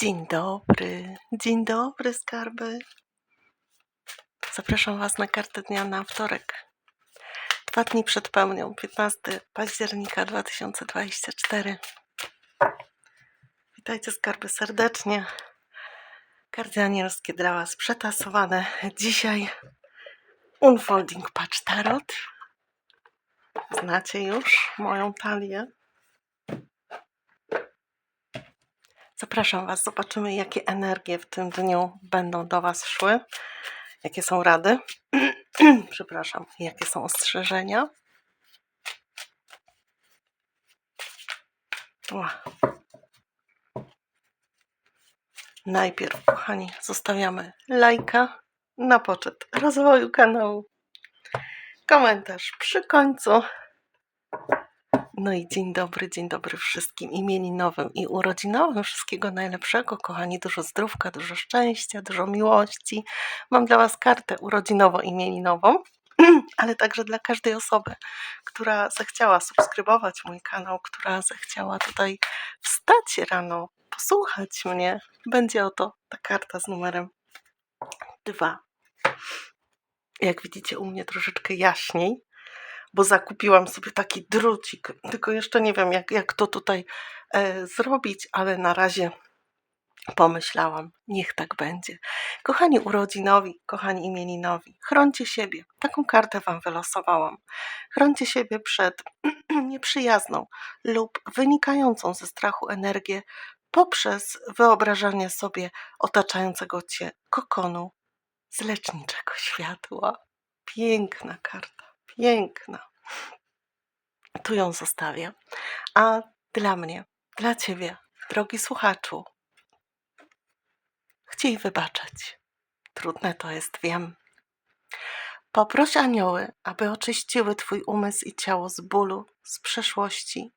Dzień dobry, dzień dobry, skarby. Zapraszam Was na kartę dnia na wtorek. Dwa dni przed pełnią, 15 października 2024. Witajcie, skarby, serdecznie. Karty anielskie dla Was przetasowane. Dzisiaj Unfolding Patch Tarot. Znacie już moją talię. Zapraszam Was, zobaczymy, jakie energie w tym dniu będą do Was szły, jakie są rady, przepraszam, jakie są ostrzeżenia. Najpierw, kochani, zostawiamy lajka na poczet rozwoju kanału, komentarz przy końcu. No i dzień dobry, dzień dobry wszystkim imieninowym i urodzinowym. Wszystkiego najlepszego, kochani. Dużo zdrówka, dużo szczęścia, dużo miłości. Mam dla Was kartę urodzinowo-imieninową, ale także dla każdej osoby, która zechciała subskrybować mój kanał, która zechciała tutaj wstać rano, posłuchać mnie. Będzie oto ta karta z numerem dwa. Jak widzicie, u mnie troszeczkę jaśniej bo zakupiłam sobie taki drucik, tylko jeszcze nie wiem, jak, jak to tutaj e, zrobić, ale na razie pomyślałam, niech tak będzie. Kochani urodzinowi, kochani imieninowi, chroncie siebie. Taką kartę Wam wylosowałam. Chroncie siebie przed nieprzyjazną lub wynikającą ze strachu energię poprzez wyobrażanie sobie otaczającego Cię kokonu z leczniczego światła. Piękna karta piękna. Tu ją zostawię. A dla mnie, dla ciebie, drogi słuchaczu, chciej wybaczać. Trudne to jest, wiem. Poproś anioły, aby oczyściły twój umysł i ciało z bólu, z przeszłości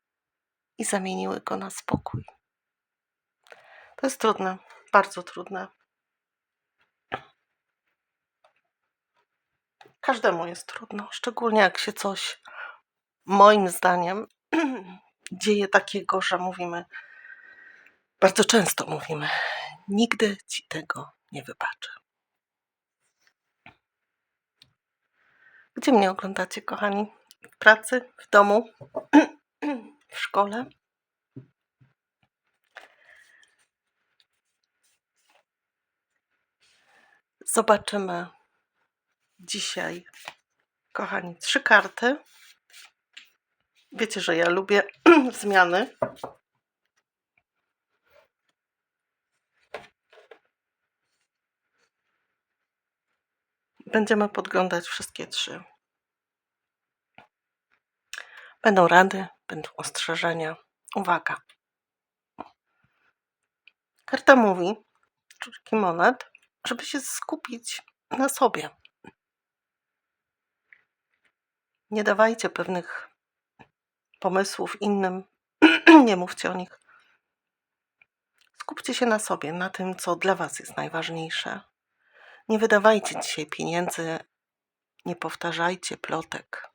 i zamieniły go na spokój. To jest trudne, bardzo trudne. Każdemu jest trudno, szczególnie jak się coś, moim zdaniem, dzieje takiego, że mówimy, bardzo często mówimy, nigdy ci tego nie wybaczę. Gdzie mnie oglądacie, kochani? W pracy, w domu, w szkole? Zobaczymy dzisiaj, kochani, trzy karty. Wiecie, że ja lubię zmiany. Będziemy podglądać wszystkie trzy. Będą rady, będą ostrzeżenia. Uwaga. Karta mówi, czurki monet, żeby się skupić na sobie. Nie dawajcie pewnych pomysłów innym, nie mówcie o nich. Skupcie się na sobie, na tym, co dla Was jest najważniejsze. Nie wydawajcie dzisiaj pieniędzy, nie powtarzajcie plotek.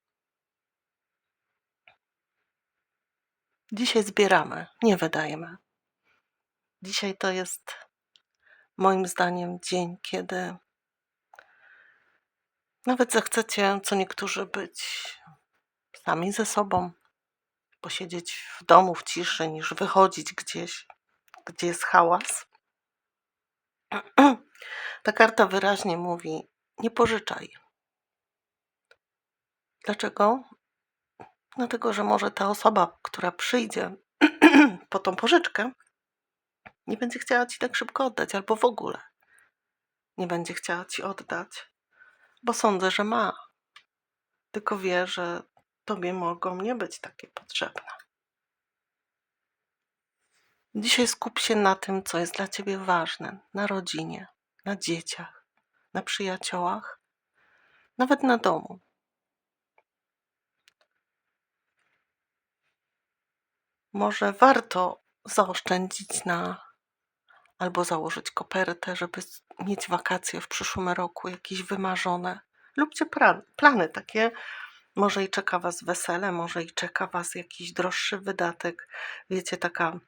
Dzisiaj zbieramy, nie wydajemy. Dzisiaj to jest moim zdaniem dzień, kiedy nawet zechcecie, co niektórzy, być sami ze sobą, posiedzieć w domu w ciszy, niż wychodzić gdzieś, gdzie jest hałas. Ta karta wyraźnie mówi: nie pożyczaj. Dlaczego? Dlatego, że może ta osoba, która przyjdzie po tą pożyczkę, nie będzie chciała ci tak szybko oddać, albo w ogóle nie będzie chciała ci oddać bo sądzę, że ma. Tylko wie, że tobie mogą nie być takie potrzebne. Dzisiaj skup się na tym, co jest dla ciebie ważne, na rodzinie, na dzieciach, na przyjaciołach, nawet na domu. Może warto zaoszczędzić na albo założyć kopertę, żeby mieć wakacje w przyszłym roku, jakieś wymarzone. Lubcie plany takie. Może i czeka Was wesele, może i czeka Was jakiś droższy wydatek. Wiecie, taka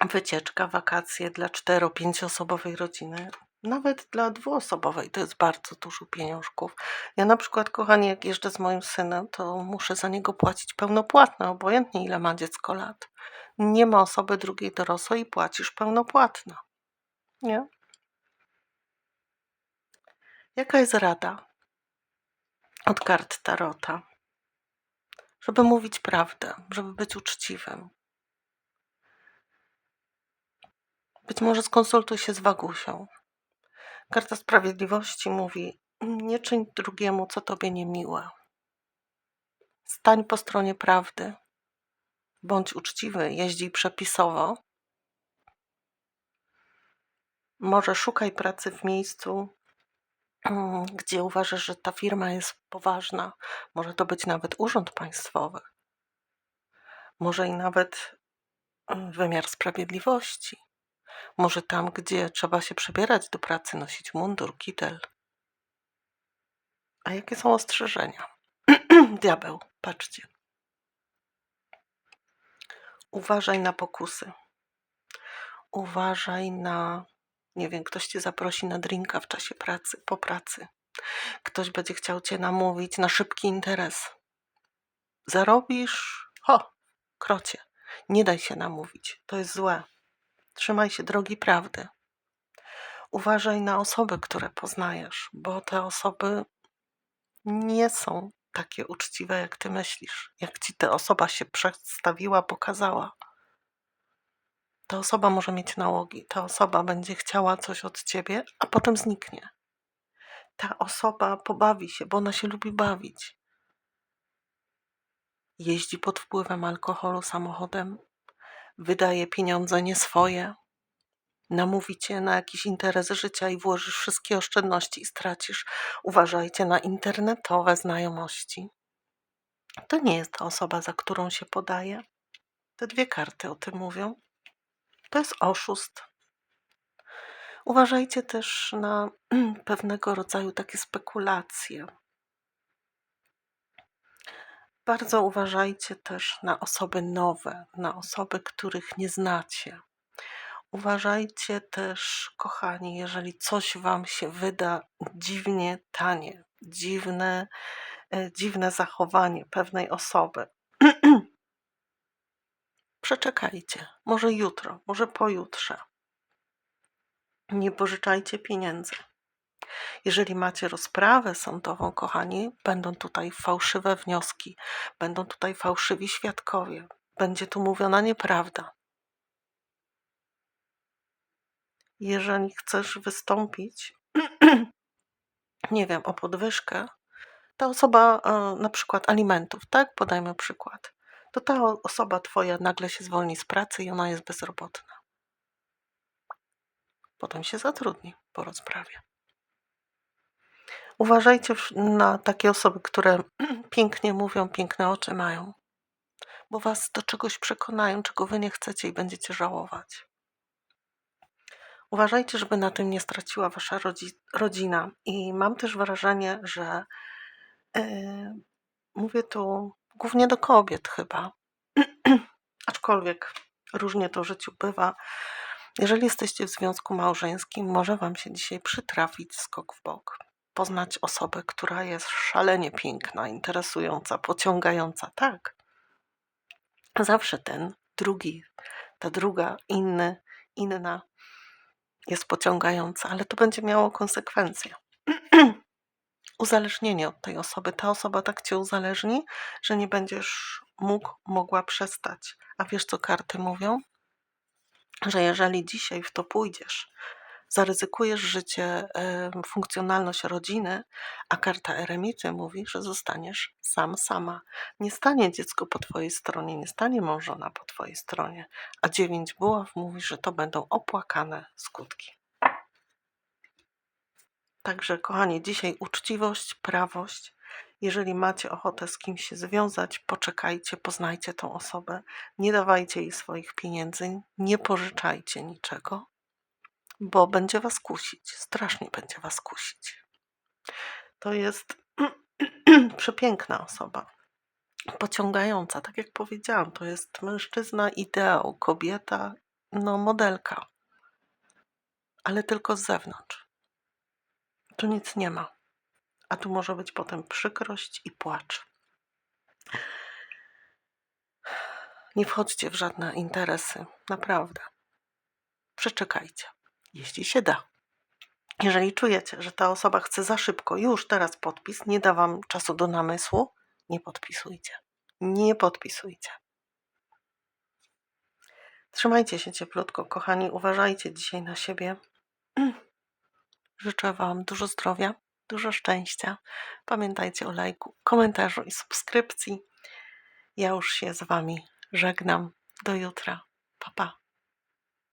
wycieczka, wakacje dla cztero, pięcioosobowej rodziny, nawet dla dwuosobowej, to jest bardzo dużo pieniążków. Ja na przykład, kochani, jak jeżdżę z moim synem, to muszę za niego płacić pełnopłatne, obojętnie ile ma dziecko lat. Nie ma osoby drugiej dorosłej i płacisz pełnopłatne. Nie? Jaka jest rada od kart Tarota? Żeby mówić prawdę, żeby być uczciwym. Być może skonsultuj się z Wagusią. Karta Sprawiedliwości mówi: Nie czyń drugiemu, co tobie niemiłe. Stań po stronie prawdy. Bądź uczciwy, jeźdź przepisowo. Może szukaj pracy w miejscu, gdzie uważasz, że ta firma jest poważna. Może to być nawet urząd państwowy. Może i nawet mm, wymiar sprawiedliwości. Może tam, gdzie trzeba się przebierać do pracy, nosić mundur, kitel. A jakie są ostrzeżenia? Diabeł, patrzcie. Uważaj na pokusy. Uważaj na, nie wiem, ktoś cię zaprosi na drinka w czasie pracy, po pracy. Ktoś będzie chciał cię namówić na szybki interes. Zarobisz, ho, krocie. Nie daj się namówić, to jest złe. Trzymaj się drogi prawdy. Uważaj na osoby, które poznajesz, bo te osoby nie są takie uczciwe, jak ty myślisz, jak ci ta osoba się przedstawiła, pokazała. Ta osoba może mieć nałogi, ta osoba będzie chciała coś od ciebie, a potem zniknie. Ta osoba pobawi się, bo ona się lubi bawić. Jeździ pod wpływem alkoholu samochodem, wydaje pieniądze nie swoje, namówi cię na jakiś interes życia i włożysz wszystkie oszczędności i stracisz. Uważajcie na internetowe znajomości. To nie jest ta osoba, za którą się podaje. Te dwie karty o tym mówią. To jest oszust. Uważajcie też na pewnego rodzaju takie spekulacje. Bardzo uważajcie też na osoby nowe, na osoby, których nie znacie. Uważajcie też, kochani, jeżeli coś Wam się wyda dziwnie tanie, dziwne, e, dziwne zachowanie pewnej osoby. Przeczekajcie, może jutro, może pojutrze. Nie pożyczajcie pieniędzy. Jeżeli macie rozprawę sądową, kochani, będą tutaj fałszywe wnioski, będą tutaj fałszywi świadkowie, będzie tu mówiona nieprawda. Jeżeli chcesz wystąpić, nie wiem, o podwyżkę, ta osoba, e, na przykład alimentów, tak? Podajmy przykład. To ta osoba twoja nagle się zwolni z pracy i ona jest bezrobotna. Potem się zatrudni po rozprawie. Uważajcie na takie osoby, które pięknie mówią, piękne oczy mają, bo was do czegoś przekonają, czego wy nie chcecie i będziecie żałować. Uważajcie, żeby na tym nie straciła wasza rodzi rodzina. I mam też wrażenie, że yy, mówię tu głównie do kobiet chyba, aczkolwiek różnie to w życiu bywa. Jeżeli jesteście w związku małżeńskim, może wam się dzisiaj przytrafić skok w bok. Poznać osobę, która jest szalenie piękna, interesująca, pociągająca. Tak. Zawsze ten drugi, ta druga, inny, inna jest pociągająca, ale to będzie miało konsekwencje. Uzależnienie od tej osoby. Ta osoba tak cię uzależni, że nie będziesz mógł, mogła przestać. A wiesz, co karty mówią? Że jeżeli dzisiaj w to pójdziesz, zaryzykujesz życie, funkcjonalność rodziny, a karta eremity mówi, że zostaniesz sam, sama. Nie stanie dziecko po twojej stronie, nie stanie mążona po twojej stronie, a dziewięć buław mówi, że to będą opłakane skutki. Także, kochani, dzisiaj uczciwość, prawość. Jeżeli macie ochotę z kimś się związać, poczekajcie, poznajcie tą osobę, nie dawajcie jej swoich pieniędzy, nie pożyczajcie niczego, bo będzie was kusić, strasznie będzie was kusić. To jest przepiękna osoba, pociągająca, tak jak powiedziałam, to jest mężczyzna ideał, kobieta no, modelka, ale tylko z zewnątrz. Tu nic nie ma, a tu może być potem przykrość i płacz. Nie wchodźcie w żadne interesy, naprawdę. Przeczekajcie, jeśli się da. Jeżeli czujecie, że ta osoba chce za szybko, już teraz podpis, nie da wam czasu do namysłu, nie podpisujcie. Nie podpisujcie. Trzymajcie się cieplutko, kochani. Uważajcie dzisiaj na siebie. Życzę Wam dużo zdrowia, dużo szczęścia. Pamiętajcie o lajku, komentarzu i subskrypcji. Ja już się z Wami żegnam. Do jutra. Pa, pa.